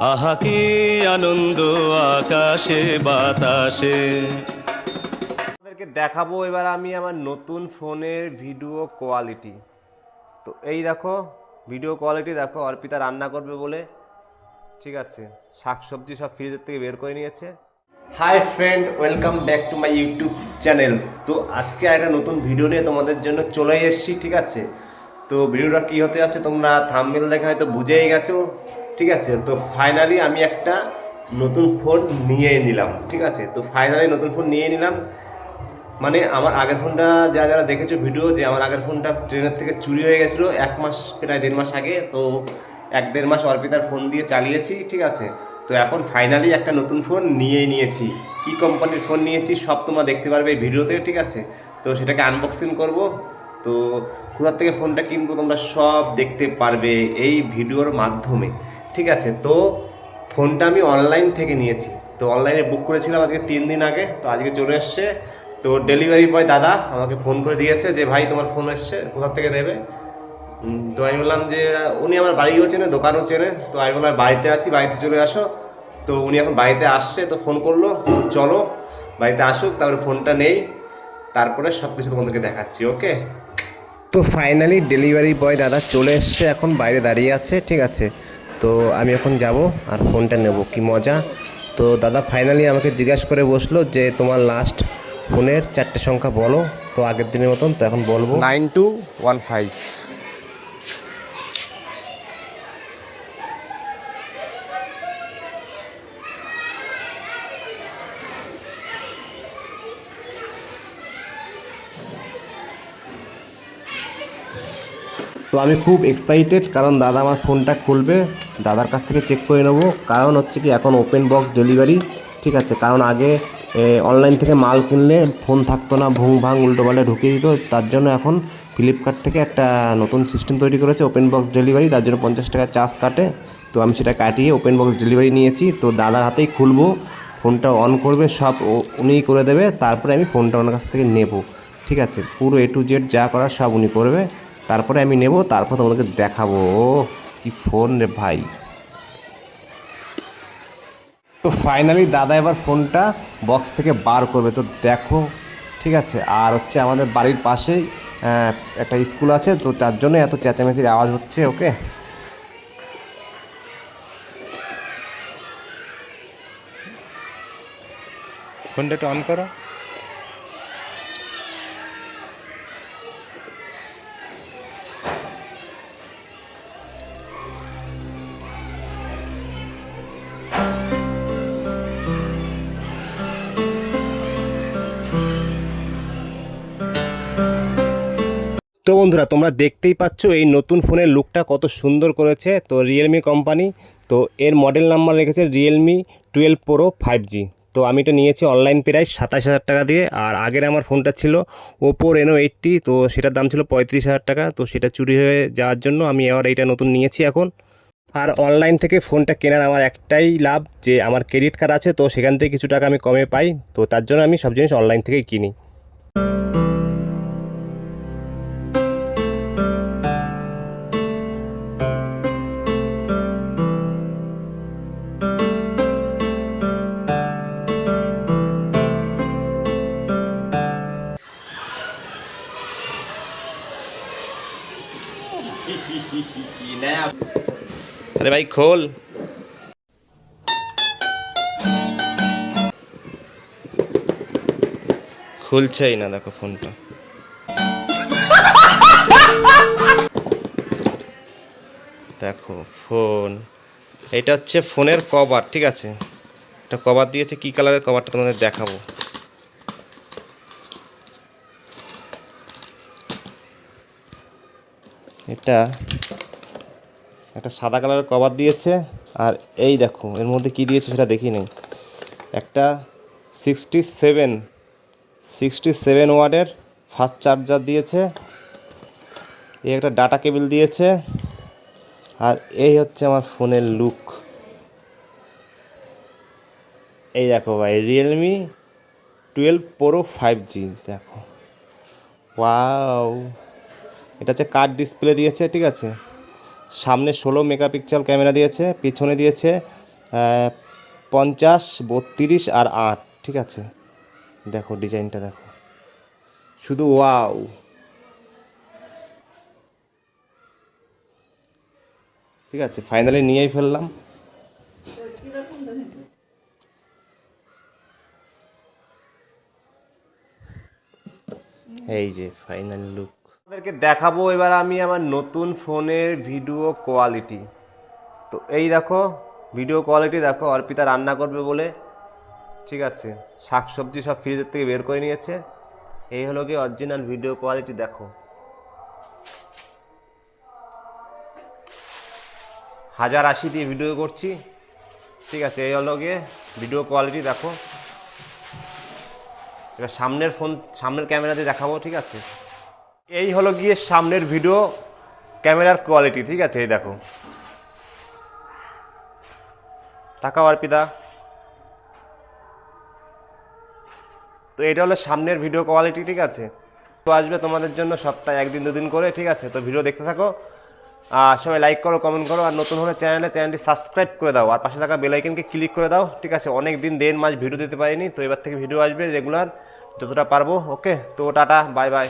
আহা কি আনন্দ আকাশে বাতাসে। আপনাদেরকে দেখাবো এবার আমি আমার নতুন ফোনের ভিডিও কোয়ালিটি। তো এই দেখো ভিডিও কোয়ালিটি দেখো অর্পিতা রান্না করবে বলে। ঠিক আছে শাকসবজি সব ফ্রিজের থেকে বের করে নিয়েছে। Hi friend welcome back to my YouTube channel তো আজকে একটা নতুন ভিডিও নিয়ে তোমাদের জন্য চলে এসেছি ঠিক আছে? তো ভিডিওটা কী হতে যাচ্ছে তোমরা থাম্বনেল দেখে হয়তো বুঝেই গেছো, ঠিক আছে? তো ফাইনালি আমি একটা নতুন ফোন নিয়ে নিলাম, ঠিক আছে? তো ফাইনালি নতুন ফোন নিয়ে নিলাম। মানে আমার আগের ফোনটা যারা যারা দেখেছ ভিডিও যে আমার আগের ফোনটা ট্রেনের থেকে চুরি হয়ে গেছিল এক মাস, প্রায় দেড় মাস আগে, তো এক দেড় মাস অর্পিতার ফোন দিয়ে চালিয়েছি, ঠিক আছে? তো এখন ফাইনালি একটা নতুন ফোন নিয়েই নিয়েছি। কী কোম্পানির ফোন নিয়েছি সব তোমরা দেখতে পারবে এই ভিডিওতে ঠিক আছে? তো সেটাকে আনবক্সিং করব। তো কোথার থেকে ফোনটা কিনবো তোমরা সব দেখতে পারবে এই ভিডিওর মাধ্যমে। ঠিক আছে, তো ফোনটা আমি অনলাইন থেকে নিয়েছি। তো অনলাইনে বুক করেছিলাম আজকে তিন দিন আগে, তো আজকে চলে এসছে। তো ডেলিভারি বয় দাদা আমাকে ফোন করে দিয়েছে যে, ভাই, তোমার ফোন এসছে, কোথার থেকে দেবে তো আমি বললাম যে, উনি আমার বাড়িও চেনে, দোকানও চেনে। তো আমি বললাম বাড়িতে আছি, বাড়িতে চলে আসো। তো উনি এখন বাড়িতে আসছে, তো ফোন করল, চলো, বাড়িতে আসুক। তারপরে ফোনটা নেই। তারপরে সব কিছু তোমাদেরকে দেখাচ্ছি ওকে? তো ফাইনালি ডেলিভারি বয় দাদা চলে এসছে এখন বাইরে দাঁড়িয়ে আছে ঠিক আছে? তো আমি এখন যাব আর ফোনটা নেব কি মজা। তো দাদা ফাইনালি আমাকে জিজ্ঞাসা করে বসল যে তোমার লাস্ট ফোনের চারটে সংখ্যা বলো তো আগের দিনের মতন তো এখন বলব। Nine two one five. তো আমি খুব এক্সাইটেড কারণ দাদা আমার ফোনটা খুলবে, দাদার কাছ থেকে চেক করে নেব। কারণ হচ্ছে কি এখন ওপেন বক্স ডেলিভারি ঠিক আছে? কারণ আগে অনলাইন থেকে মাল কিনলে ফোন থাকতো না, ভুং ভাং উল্টো পাল্টে ঢুকিয়ে দিত। তার জন্য এখন ফ্লিপকার্ট থেকে একটা নতুন সিস্টেম তৈরি করেছে ওপেন বক্স ডেলিভারি তার জন্য পঞ্চাশ টাকা চার্জ কাটে। তো আমি সেটা কাটিয়ে ওপেন বক্স ডেলিভারি নিয়েছি। তো দাদার হাতেই খুলবো, ফোনটা অন করবে, সব উনিই করে দেবে। তারপরে আমি ফোনটা ওনার কাছ থেকে নেব, ঠিক আছে? পুরো এ টু জেড যা করার সব উনি করবে। তারপরে আমি নেব, তারপর তোমাদেরকে দেখাবো। কি ফোন রে ভাই। তো ফাইনালি দাদা এবার ফোনটা বক্স থেকে বার করবে। তো দেখো, ঠিক আছে? আর হচ্ছে আমাদের বাড়ির পাশেই একটা স্কুল আছে, তো তার জন্য এত চেঁচামেচির আওয়াজ হচ্ছে, ওকে? ফোনটা একটু অন করো। বন্ধুরা, তোমরা দেখতেই পাচ্ছ এই নতুন ফোনের লুকটা কত সুন্দর করেছে তো রিয়েলমি কোম্পানি তো এর মডেল নাম্বার রেখেছে Realme twelve pro five G তো আমি এটা নিয়েছি অনলাইন প্রাইস সাতাশ হাজার টাকা দিয়ে। আর আগের আমার ফোনটা ছিল ওপো রেনো এইটটি তো সেটার দাম ছিল পঁয়ত্রিশ হাজার টাকা। তো সেটা চুরি হয়ে যাওয়ার জন্য আমি আবার এইটা নতুন নিয়েছি এখন। আর অনলাইন থেকে ফোনটা কেনার আমার একটাই লাভ যে আমার ক্রেডিট কার্ড আছে, তো সেখান থেকে কিছু টাকা আমি কমে পাই। তো তার জন্য আমি সব জিনিস অনলাইন থেকেই কিনি। আরে ভাই, খোল। খুলছেই না, দেখো ফোনটা। দেখো, ফোন। এটা হচ্ছে ফোনের কভার, ঠিক আছে? এটা কভার দিয়েছে, কি কালারের কভারটা তোমাদের দেখাবো? এটা একটা সাদা কালারের কভার দিয়েছে আর এই দেখো, এর মধ্যে কি দিয়েছে সেটা দেখি নেই। একটা সিক্সটি সেভেন সিক্সটি সেভেন ওয়ার্ডের ফাস্ট চার্জার দিয়েছে, এই একটা ডাটা কেবিল দিয়েছে, আর এই হচ্ছে আমার ফোনের লুক এই দেখো ভাই Realme twelve pro five G দেখো। ওয়াও এটা হচ্ছে কার্ড ডিসপ্লে দিয়েছে, ঠিক আছে? সামনে ষোলো মেগাপিক্সেল ক্যামেরা দিয়েছে, পিছনে দিয়েছে পঞ্চাশ, বত্রিশ আর আট, ঠিক আছে? দেখো ডিজাইনটা, দেখো। শুধু ওয়াও। ঠিক আছে, ফাইনালি নিয়েই ফেললাম। এই যে, ফাইনাল লুক। আপনাদেরকে দেখাবো এবার আমি আমার নতুন ফোনের ভিডিও কোয়ালিটি। তো এই দেখো, ভিডিও কোয়ালিটি দেখো, অর্পিতা রান্না করবে বলে। ঠিক আছে শাক সবজি সব ফ্রিজের থেকে বের করে নিয়েছে। এই হলো কি অরিজিনাল ভিডিও কোয়ালিটি দেখো। হাজার আশি দিয়ে ভিডিও করছি। ঠিক আছে, এই হলো গিয়ে ভিডিও কোয়ালিটি দেখো। এবার সামনের ফোন সামনের ক্যামেরাতে দেখাবো, ঠিক আছে? এই হলো গিয়ে সামনের ভিডিও ক্যামেরার কোয়ালিটি ঠিক আছে? এই দেখো। তাকাও অর্পিতা। তো এটা হলো সামনের ভিডিও কোয়ালিটি ঠিক আছে? তো আসবে তোমাদের জন্য সপ্তাহে একদিন দুদিন করে, ঠিক আছে? তো ভিডিও দেখতে থাকো। আর সবাই লাইক করো কমেন্ট করো। আর নতুন হলে চ্যানেলে চ্যানেলটি সাবস্ক্রাইব করে দাও। আর পাশে থাকা বেলাইকনকে ক্লিক করে দাও, ঠিক আছে? অনেক দিন, দেড় মাস ভিডিও দিতে পারিনি। তো এবার থেকে ভিডিও আসবে রেগুলার যতটা পারব ওকে তো টাটা বাই বাই